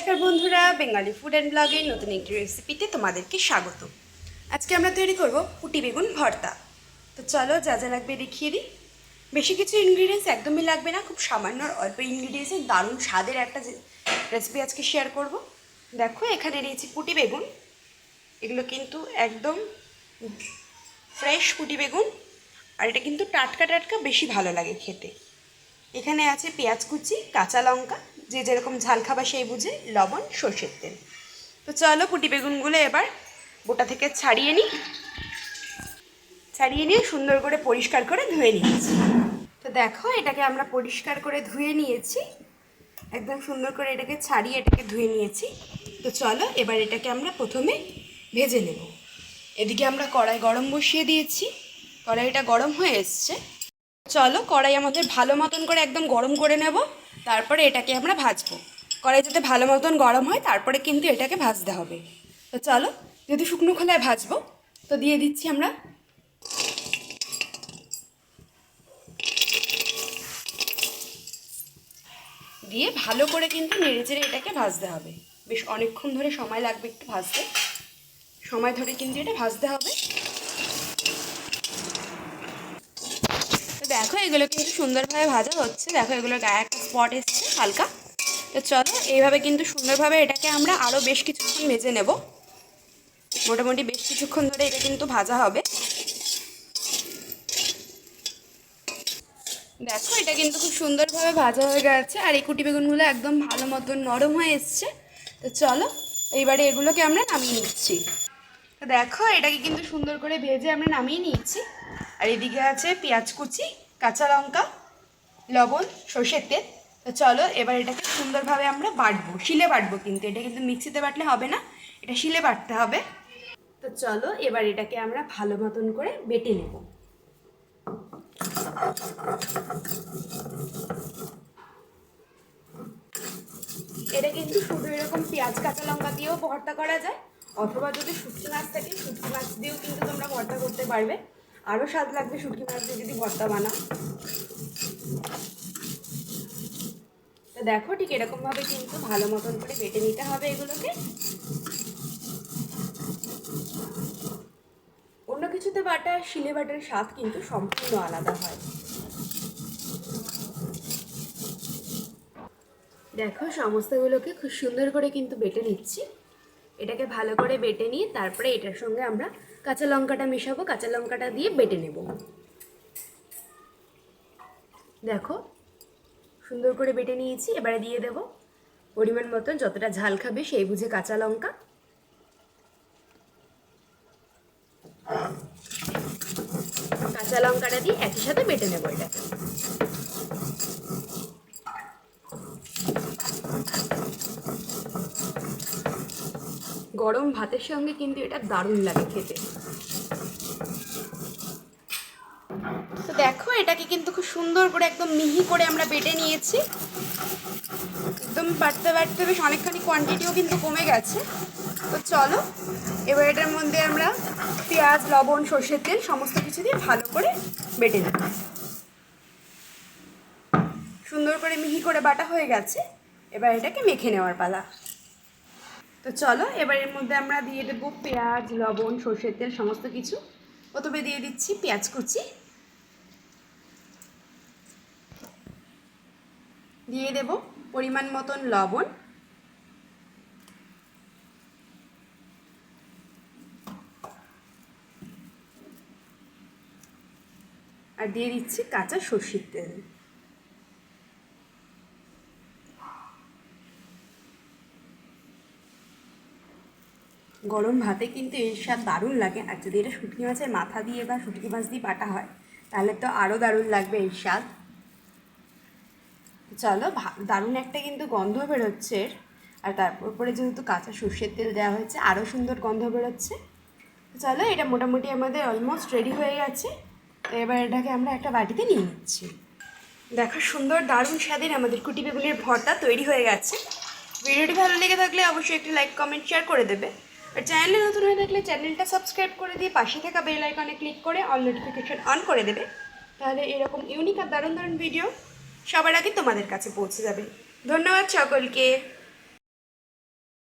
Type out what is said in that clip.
নমস্কার বন্ধুরা, Bengali food and ব্লগের নতুন একটি রেসিপিতে তোমাদেরকে স্বাগত। আজকে আমরা তৈরি করব পুটি বেগুন ভর্তা। তো চলো যা যা লাগবে দেখিয়ে দিই। বেশি কিছু ইনগ্রিডিয়েন্টস একদমই লাগবে না, খুব সামান্য অল্প ইনগ্রিডিয়েন্টসে দারুণ স্বাদের একটা রেসিপি আজকে শেয়ার করব। দেখো, এখানে নিয়েছি পুটি বেগুন। এগুলো কিন্তু একদম ফ্রেশ পুটি বেগুন। আর এটা কিন্তু টাটকা টাটকা বেশি ভালো লাগে খেতে। এখানে আছে পেঁয়াজ কুচি, কাঁচা লঙ্কা যে যেরকম ঝাল খাবার সেই বুঝে লবণ, সর্ষের তেল। তো চলো পুটি বেগুনগুলো এবার গোটা থেকে ছাড়িয়ে নিই। ছাড়িয়ে নিয়ে সুন্দর করে পরিষ্কার করে ধুয়ে নিয়েছি তো দেখো, এটাকে আমরা পরিষ্কার করে ধুয়ে নিয়েছি। একদম সুন্দর করে এটাকে ছাড়িয়ে এটাকে ধুয়ে নিয়েছি। তো চলো, এবার এটাকে আমরা প্রথমে ভেজে নেব। এদিকে আমরা কড়াই গরম বসিয়ে দিয়েছি। কড়াইটা গরম হয়ে এসছে। চলো, কড়াই আমাদের ভালো মতন করে একদম গরম করে নেব। তারপরে এটাকে আমরা ভাজবো। কড়াই যাতে ভালো মতন গরম হয়, তারপরে কিন্তু এটাকে ভাজতে হবে। তো চলো যদি শুকনো খোলায় ভাজবো, তো দিয়ে দিচ্ছি আমরা দিয়ে ভালো করে কিন্তু নেড়ে চেড়ে এটাকে ভাজতে হবে। বেশ অনেকক্ষণ ধরে সময় লাগবে একটু ভাজতে। সময় ধরে কিন্তু এটা ভাজতে হবে। দেখো, এগুলো কিন্তু সুন্দরভাবে ভাজা হচ্ছে। দেখো এগুলোর গায়ে একটা স্পট এসছে হালকা। তো চলো, এইভাবে কিন্তু সুন্দরভাবে এটাকে আমরা আরও বেশ কিছুক্ষণ ভেজে নেব। মোটামুটি বেশ কিছুক্ষণ ধরে এটা কিন্তু ভাজা হবে। দেখো, এটা কিন্তু খুব সুন্দরভাবে ভাজা হয়ে গেছে। আর এই কুটি বেগুনগুলো একদম ভালো মতন নরম হয়ে এসছে। তো চলো, এইবারে এগুলোকে আমরা নামিয়ে নিচ্ছি। দেখো, এটাকে কিন্তু সুন্দর করে ভেজে আমরা নামিয়ে নিচ্ছি আর এদিকে আছে পেঁয়াজ কুচি, কাঁচা লঙ্কা, লবণ, সর্ষের তেল। তো চলো, এবার এটাকে সুন্দরভাবে আমরা বাটবো, শিলে বাটবো কিন্তু। এটা কিন্তু মিক্সিতে বাটলে হবে না, এটা শিলে বাটতে হবে। তো চলো, এবার এটাকে আমরা ভালো মতন করে বেটে নেব। এটা কিন্তু শুধু এরকম পেঁয়াজ, কাঁচা লঙ্কা দিয়েও ভর্তা করা যায়, অথবা যদি শুটকি মাছ থাকে, শুটকি মাছ দিয়েও কিন্তু তোমরা ভর্তা করতে পারবে। আরও স্বাদ লাগবে শুটকি মাছ দিয়ে যদি ভর্তা বানাও। তো দেখো ঠিক এরকমভাবে কিন্তু ভালো মতন করে বেটে নিতে হবে এগুলোকে। অন্য কিছুতে বাটা, শিলে বাটার স্বাদ কিন্তু সম্পূর্ণ আলাদা হয়। দেখো সমস্তগুলোকে খুব সুন্দর করে কিন্তু বেটে নিচ্ছি। এটাকে ভালো করে বেটে নিয়ে তারপরে এটার সঙ্গে আমরা কাঁচা লঙ্কাটা মেশাবো, কাঁচা লঙ্কাটা দিয়ে বেটে নেব। দেখো, সুন্দর করে বেটে নিয়েছি, এবারে দিয়ে দেব। পরিমাণ মতন যতটা ঝাল খাবে সেই বুঝে কাঁচা লঙ্কা। কাঁচা লঙ্কাটা দিয়ে একই সাথে বেটে নেব এটাকে। গরম ভাতের সঙ্গে কিন্তু এটা দারুণ লাগে খেতে। তো দেখো, এটাকে কিন্তু খুব সুন্দর করে একদম মিহি করে আমরা বেটে নিয়েছি। একদম বাটতে বাটতে বেশ অনেকখানি কোয়ান্টিটিও কিন্তু কমে গেছে। তো চলো, এবার এটার মধ্যে আমরা পেঁয়াজ, লবণ, সর্ষের তেল সমস্ত কিছু দিয়ে ভালো করে বেটে নেব। সুন্দর করে মিহি করে বাটা হয়ে গেছে। এবার এটাকে মেখে নেওয়ার পালা। তো চলো, এবার এর মধ্যে আমরা দিয়ে দেবো পেঁয়াজ, লবণ, সর্ষের তেল, সমস্ত কিছু। প্রথমে দিয়ে দিচ্ছি পেঁয়াজ কুচি। দিয়ে দেব পরিমাণ মতন লবণ। আর দিয়ে দিচ্ছি কাঁচা সর্ষের তেল। গরম ভাতে কিন্তু এর স্বাদ দারুণ লাগে। আর যদি এটা শুটকি মাছের মাথা দিয়ে বা শুটকি মাছ দিয়ে বাটা হয়, তাহলে তো আরও দারুণ লাগবে এর স্বাদ। চলো দারুণ একটা কিন্তু গন্ধ বেরোচ্ছে। এর আর তারপর পরে যেহেতু কাঁচা সর্ষের তেল দেওয়া হয়েছে আরও সুন্দর গন্ধ বেরোচ্ছে। চলো, এটা মোটামুটি আমাদের অলমোস্ট রেডি হয়ে গেছে। তো এবার এটাকে আমরা একটা বাটিতে নিয়ে নিচ্ছি। দেখো, সুন্দর দারুণ স্বাদের আমাদের কুটি বেগুনের ভর্তা তৈরি হয়ে গেছে। ভিডিওটি ভালো লেগে থাকলে অবশ্যই একটি লাইক কমেন্ট শেয়ার করে দেবে। আর চ্যানেলে নতুন হয়ে থাকলে চ্যানেলটা সাবস্ক্রাইব করে দিয়ে পাশে থাকা বেল আইকনে ক্লিক করে অল নোটিফিকেশন অন করে দেবে। তাহলে এরকম ইউনিক আর দারুণ দারুণ ভিডিও সবার আগে তোমাদের কাছে পৌঁছে যাবে। ধন্যবাদ সকলকে।